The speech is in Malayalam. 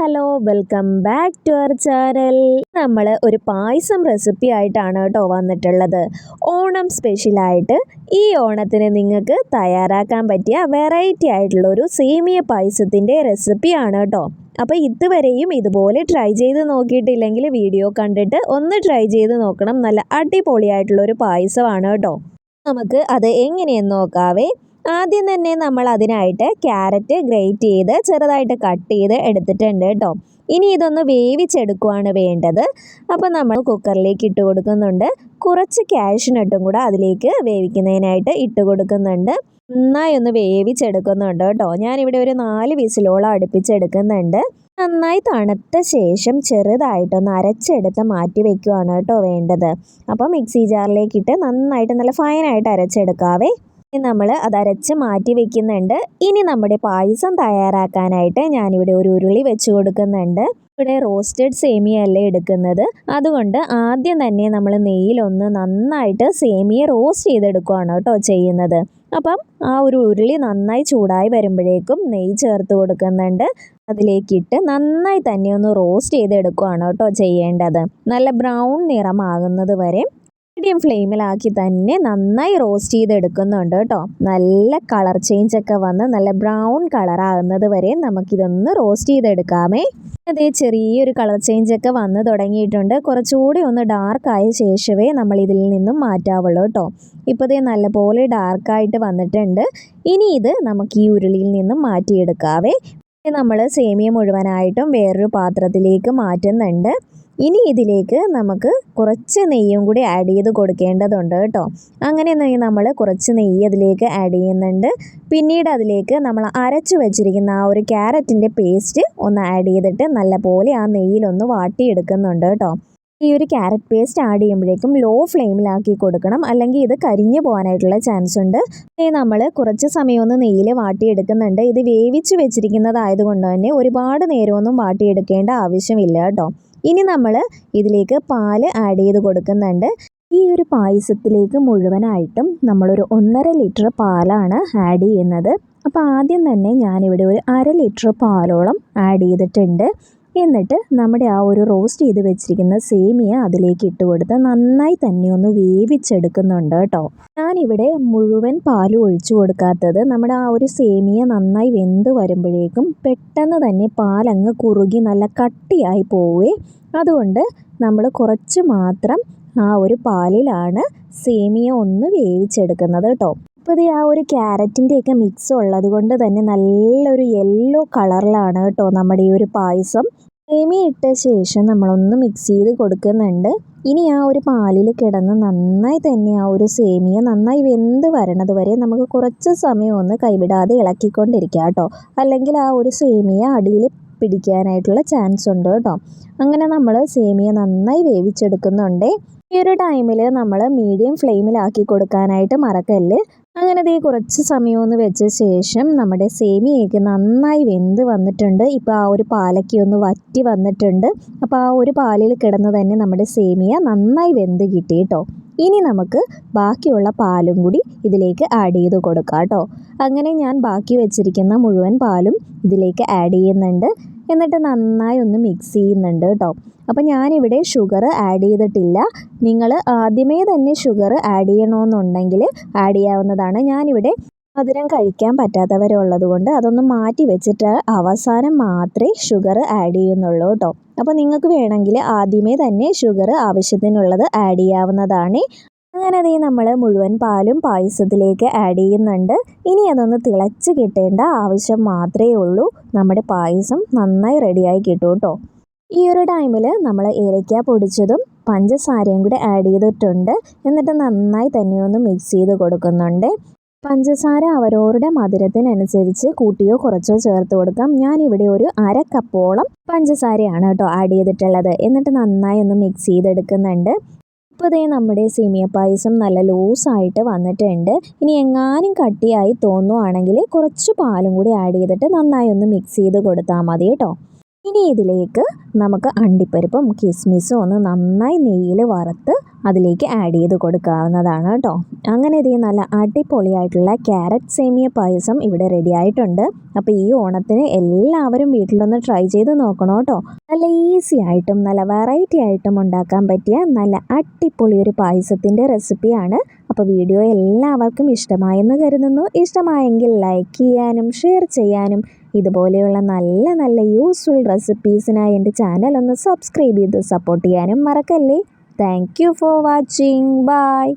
Hello welcome back to our channel. നമ്മൾ ഒരു പായസം റെസിപ്പി ആയിട്ടാണ് കേട്ടോ വന്നിട്ടുള്ളത്. ഓണം സ്പെഷ്യലായിട്ട് ഈ ഓണത്തിന് നിങ്ങൾക്ക് തയ്യാറാക്കാൻ പറ്റിയ വെറൈറ്റി ആയിട്ടുള്ള ഒരു സേമിയ പായസത്തിന്റെ റെസിപ്പിയാണ് കേട്ടോ. അപ്പോൾ ഇതുവരെയും ഇതുപോലെ ട്രൈ ചെയ്ത് നോക്കിയിട്ടില്ലെങ്കിൽ വീഡിയോ കണ്ടിട്ട് ഒന്ന് ട്രൈ ചെയ്ത് നോക്കണം. നല്ല അടിപൊളിയായിട്ടുള്ളൊരു പായസമാണ് കേട്ടോ. നമുക്ക് അത് എങ്ങനെയെന്ന് നോക്കാവേ. ആദ്യം തന്നെ നമ്മൾ അതിനായിട്ട് ക്യാരറ്റ് ഗ്രേറ്റ് ചെയ്ത് ചെറുതായിട്ട് കട്ട് ചെയ്ത് എടുത്തിട്ടുണ്ട് കേട്ടോ. ഇനി ഇതൊന്ന് വേവിച്ചെടുക്കുവാണ് വേണ്ടത്. അപ്പോൾ നമ്മൾ കുക്കറിലേക്ക് ഇട്ട് കൊടുക്കുന്നുണ്ട്. കുറച്ച് ക്യാഷിനട്ടും കൂടെ അതിലേക്ക് വേവിക്കുന്നതിനായിട്ട് ഇട്ട് കൊടുക്കുന്നുണ്ട്. നന്നായി ഒന്ന് വേവിച്ചെടുക്കുന്നുണ്ട് കേട്ടോ. ഞാനിവിടെ ഒരു നാല് വിസിലോളം അടുപ്പിച്ചെടുക്കുന്നുണ്ട്. നന്നായി തണുത്ത ശേഷം ചെറുതായിട്ടൊന്ന് അരച്ചെടുത്ത് മാറ്റി വെക്കുവാണ് കേട്ടോ വേണ്ടത്. അപ്പോൾ മിക്സി ജാറിലേക്കിട്ട് നന്നായിട്ട് നല്ല ഫൈനായിട്ട് അരച്ചെടുക്കാവേ. നമ്മൾ അതരച്ച് മാറ്റി വെക്കുന്നുണ്ട്. ഇനി നമ്മുടെ പായസം തയ്യാറാക്കാനായിട്ട് ഞാനിവിടെ ഒരു ഉരുളി വെച്ച് കൊടുക്കുന്നുണ്ട്. ഇവിടെ റോസ്റ്റഡ് സേമിയ അല്ലേ എടുക്കുന്നത്. അതുകൊണ്ട് ആദ്യം തന്നെ നമ്മൾ നെയ്യിലൊന്ന് നന്നായിട്ട് സേമിയ റോസ്റ്റ് ചെയ്തെടുക്കുകയാണ് കേട്ടോ ചെയ്യുന്നത്. അപ്പം ആ ഒരു ഉരുളി നന്നായി ചൂടായി വരുമ്പോഴേക്കും നെയ്യ് ചേർത്ത് കൊടുക്കുന്നുണ്ട്. അതിലേക്കിട്ട് നന്നായി തന്നെ ഒന്ന് റോസ്റ്റ് ചെയ്തെടുക്കുകയാണ് കേട്ടോ ചെയ്യേണ്ടത്. നല്ല ബ്രൗൺ നിറമാകുന്നത് വരെ മീഡിയം ഫ്ലെയിമിലാക്കി തന്നെ നന്നായി റോസ്റ്റ് ചെയ്തെടുക്കുന്നുണ്ട് കേട്ടോ. നല്ല കളർ ചേഞ്ച് ഒക്കെ വന്ന് നല്ല ബ്രൗൺ കളർ ആകുന്നത് വരെ നമുക്കിതൊന്ന് റോസ്റ്റ് ചെയ്തെടുക്കാമേ. അതേ ചെറിയൊരു കളർ ചേഞ്ച് ഒക്കെ വന്ന് തുടങ്ങിയിട്ടുണ്ട്. കുറച്ചുകൂടി ഒന്ന് ഡാർക്ക് ആയ ശേഷമേ നമ്മൾ ഇതിൽ നിന്നും മാറ്റാവുള്ളൂ കേട്ടോ. ഇപ്പോൾ ഇതേ നല്ലപോലെ ഡാർക്കായിട്ട് വന്നിട്ടുണ്ട്. ഇനി ഇത് നമുക്ക് ഈ ഉരുളിയിൽ നിന്നും മാറ്റിയെടുക്കാവേ. നമ്മൾ സേമിയ മുഴുവനായിട്ടും വേറൊരു പാത്രത്തിലേക്ക് മാറ്റുന്നുണ്ട്. ഇനി ഇതിലേക്ക് നമുക്ക് കുറച്ച് നെയ്യും കൂടി ആഡ് ചെയ്ത് കൊടുക്കേണ്ടതുണ്ട് കേട്ടോ. അങ്ങനെ നമ്മൾ കുറച്ച് നെയ്യ് അതിലേക്ക് ആഡ് ചെയ്യുന്നുണ്ട്. പിന്നീട് അതിലേക്ക് നമ്മൾ അരച്ചു വെച്ചിരിക്കുന്ന ആ ഒരു ക്യാരറ്റിന്റെ പേസ്റ്റ് ഒന്ന് ആഡ് ചെയ്തിട്ട് നല്ലപോലെ ആ നെയ്യിലൊന്ന് വാട്ടിയെടുക്കുന്നുണ്ട് കേട്ടോ. ഈ ഒരു ക്യാരറ്റ് പേസ്റ്റ് ആഡ് ചെയ്യുമ്പോഴേക്കും ലോ ഫ്ലെയിമിലാക്കി കൊടുക്കണം. അല്ലെങ്കിൽ ഇത് കരിഞ്ഞു പോകാനായിട്ടുള്ള ചാൻസ് ഉണ്ട്. നമ്മൾ കുറച്ച് സമയമൊന്ന് നെയ്യിൽ വാട്ടിയെടുക്കുന്നുണ്ട്. ഇത് വേവിച്ച് വെച്ചിരിക്കുന്നതായതുകൊണ്ട് തന്നെ ഒരുപാട് നേരമൊന്നും വാട്ടിയെടുക്കേണ്ട ആവശ്യമില്ല കേട്ടോ. ഇനി നമ്മൾ ഇതിലേക്ക് പാൽ ആഡ് ചെയ്ത് കൊടുക്കുന്നുണ്ട്. ഈ ഒരു പായസത്തിലേക്ക് മുഴുവനായിട്ടും നമ്മളൊരു ഒന്നര ലിറ്റർ പാലാണ് ആഡ് ചെയ്യുന്നത്. അപ്പോൾ ആദ്യം തന്നെ ഞാനിവിടെ ഒരു അര ലിറ്റർ പാലോളം ആഡ് ചെയ്തിട്ടുണ്ട്. എന്നിട്ട് നമ്മുടെ ആ ഒരു റോസ്റ്റ് ചെയ്ത് വെച്ചിരിക്കുന്ന സേമിയ അതിലേക്ക് ഇട്ട് കൊടുത്ത് നന്നായി തന്നെ ഒന്ന് വേവിച്ചെടുക്കുന്നുണ്ട് കേട്ടോ. ഞാനിവിടെ മുഴുവൻ പാൽ ഒഴിച്ചു കൊടുക്കാത്തത് നമ്മുടെ ആ ഒരു സേമിയ നന്നായി വെന്ത് വരുമ്പോഴേക്കും പെട്ടെന്ന് തന്നെ പാലങ്ങ് കുറുകി നല്ല കട്ടിയായി പോവേ. അതുകൊണ്ട് നമ്മൾ കുറച്ച് മാത്രം ആ ഒരു പാലിലാണ് സേമിയ ഒന്ന് വേവിച്ചെടുക്കുന്നത് കേട്ടോ. ഇപ്പോൾ ഇത് ആ ഒരു ക്യാരറ്റിന്റെയൊക്കെ മിക്സ് ഉള്ളത് കൊണ്ട് തന്നെ നല്ലൊരു യെല്ലോ കളറിലാണ് കേട്ടോ നമ്മുടെ ഈ ഒരു പായസം. സേമിയ ഇട്ട ശേഷം നമ്മളൊന്ന് മിക്സ് ചെയ്ത് കൊടുക്കുന്നുണ്ട്. ഇനി ആ ഒരു പാലിൽ കിടന്ന് നന്നായി തന്നെ ആ ഒരു സേമിയ നന്നായി വെന്ത് വരണത് വരെ നമുക്ക് കുറച്ച് സമയം ഒന്ന് കൈവിടാതെ ഇളക്കിക്കൊണ്ടിരിക്കുക കേട്ടോ. അല്ലെങ്കിൽ ആ ഒരു സേമിയ അടിയിൽ പിടിക്കാനായിട്ടുള്ള ചാൻസ് ഉണ്ട് കേട്ടോ. അങ്ങനെ നമ്മൾ സേമിയ നന്നായി വേവിച്ചെടുക്കുന്നുണ്ട്. ഈ ഒരു ടൈമിൽ നമ്മൾ മീഡിയം ഫ്ലെയിമിലാക്കി കൊടുക്കാനായിട്ട് മറക്കല്ല്. അങ്ങനെ ദേ കുറച്ച് സമയം ഒന്ന് വെച്ച ശേഷം നമ്മുടെ സേമിയയൊക്കെ നന്നായി വെന്ത് വന്നിട്ടുണ്ട്. ഇപ്പോൾ ആ ഒരു പാലക്കി ഒന്ന് വറ്റി വന്നിട്ടുണ്ട്. അപ്പോൾ ആ ഒരു പാലിൽ കിടന്ന് തന്നെ നമ്മുടെ സേമിയ നന്നായി വെന്ത് കിട്ടി കേട്ടോ ഇനി നമുക്ക് ബാക്കിയുള്ള പാലും കൂടി ഇതിലേക്ക് ആഡ് ചെയ്ത് കൊടുക്കാം കേട്ടോ അങ്ങനെ ഞാൻ ബാക്കി വെച്ചിരിക്കുന്ന മുഴുവൻ പാലും ഇതിലേക്ക് ആഡ് ചെയ്യുന്നുണ്ട്. എന്നിട്ട് നന്നായി ഒന്ന് മിക്സ് ചെയ്യുന്നുണ്ട് കേട്ടോ അപ്പോൾ ഞാനിവിടെ ഷുഗർ ആഡ് ചെയ്തിട്ടില്ല. നിങ്ങൾ ആദ്യമേ തന്നെ ഷുഗർ ആഡ് ചെയ്യണമെന്നുണ്ടെങ്കിൽ ആഡ് ചെയ്യാവുന്നതാണ്. ഞാനിവിടെ മധുരം കഴിക്കാൻ പറ്റാത്തവരുള്ളത് കൊണ്ട് അതൊന്ന് മാറ്റി വെച്ചിട്ട് അവസാനം മാത്രമേ ഷുഗർ ആഡ് ചെയ്യുന്നുള്ളൂ കേട്ടോ അപ്പോൾ നിങ്ങൾക്ക് വേണമെങ്കിൽ ആദ്യമേ തന്നെ ഷുഗർ ആവശ്യത്തിനുള്ളത് ആഡ് ചെയ്യാവുന്നതാണ്. അങ്ങനെ അതേ നമ്മൾ മുഴുവൻ പാലും പായസത്തിലേക്ക് ആഡ് ചെയ്യുന്നുണ്ട്. ഇനി അതൊന്ന് തിളച്ച് കിട്ടേണ്ട ആവശ്യം മാത്രമേ ഉള്ളൂ. നമ്മുടെ പായസം നന്നായി റെഡിയായി കിട്ടും കേട്ടോ ഈ ഒരു ടൈമിൽ നമ്മൾ ഏലയ്ക്ക പൊടിച്ചതും പഞ്ചസാരയും കൂടി ആഡ് ചെയ്തിട്ടുണ്ട്. എന്നിട്ട് നന്നായി തന്നെ ഒന്ന് മിക്സ് ചെയ്ത് കൊടുക്കുന്നുണ്ട്. പഞ്ചസാര അവരവരുടെ മധുരത്തിനനുസരിച്ച് കൂട്ടിയോ കുറച്ചോ ചേർത്ത് കൊടുക്കാം. ഞാനിവിടെ ഒരു അര കപ്പോളം പഞ്ചസാരയാണ് കേട്ടോ ആഡ് ചെയ്തിട്ടുള്ളത്. എന്നിട്ട് നന്നായി ഒന്ന് മിക്സ് ചെയ്തെടുക്കുന്നുണ്ട്. ഇപ്പോൾ ഇതേ നമ്മുടെ സേമിയ പായസം നല്ല ലൂസായിട്ട് വന്നിട്ടുണ്ട്. ഇനി എങ്ങാനും കട്ടിയായി തോന്നുവാണെങ്കിൽ കുറച്ച് പാലും കൂടി ആഡ് ചെയ്തിട്ട് നന്നായി ഒന്ന് മിക്സ് ചെയ്ത് കൊടുത്താൽ മതി കേട്ടോ. ഇനി ഇതിലേക്ക് നമുക്ക് അണ്ടിപ്പരിപ്പും കിസ്മിസും ഒന്ന് നന്നായി നെയ്യിൽ വറുത്ത് അതിലേക്ക് ആഡ് ചെയ്ത് കൊടുക്കാവുന്നതാണ് കേട്ടോ. അങ്ങനെ ഇത് നല്ല അടിപൊളിയായിട്ടുള്ള ക്യാരറ്റ് സേമിയ പായസം ഇവിടെ റെഡി ആയിട്ടുണ്ട്. അപ്പോൾ ഈ ഓണത്തിന് എല്ലാവരും വീട്ടിലൊന്ന് ട്രൈ ചെയ്ത് നോക്കണം കേട്ടോ. നല്ല ഈസി ആയിട്ടും നല്ല വെറൈറ്റി ആയിട്ടും ഉണ്ടാക്കാൻ പറ്റിയ നല്ല അടിപൊളി ഒരു പായസത്തിന്റെ റെസിപ്പിയാണ് അപ്പോൾ വീഡിയോ എല്ലാവർക്കും ഇഷ്ടമായെന്ന് കരുതുന്നു. ഇഷ്ടമായെങ്കിൽ ലൈക്ക് ചെയ്യാനും ഷെയർ ചെയ്യാനും ഇതുപോലെയുള്ള നല്ല നല്ല യൂസ്ഫുൾ റെസിപ്പീസിനായി എന്റെ ചാനൽ ഒന്ന് സബ്സ്ക്രൈബ് ചെയ്ത് സപ്പോർട്ട് ചെയ്യാനും മറക്കല്ലേ. Thank for watching bye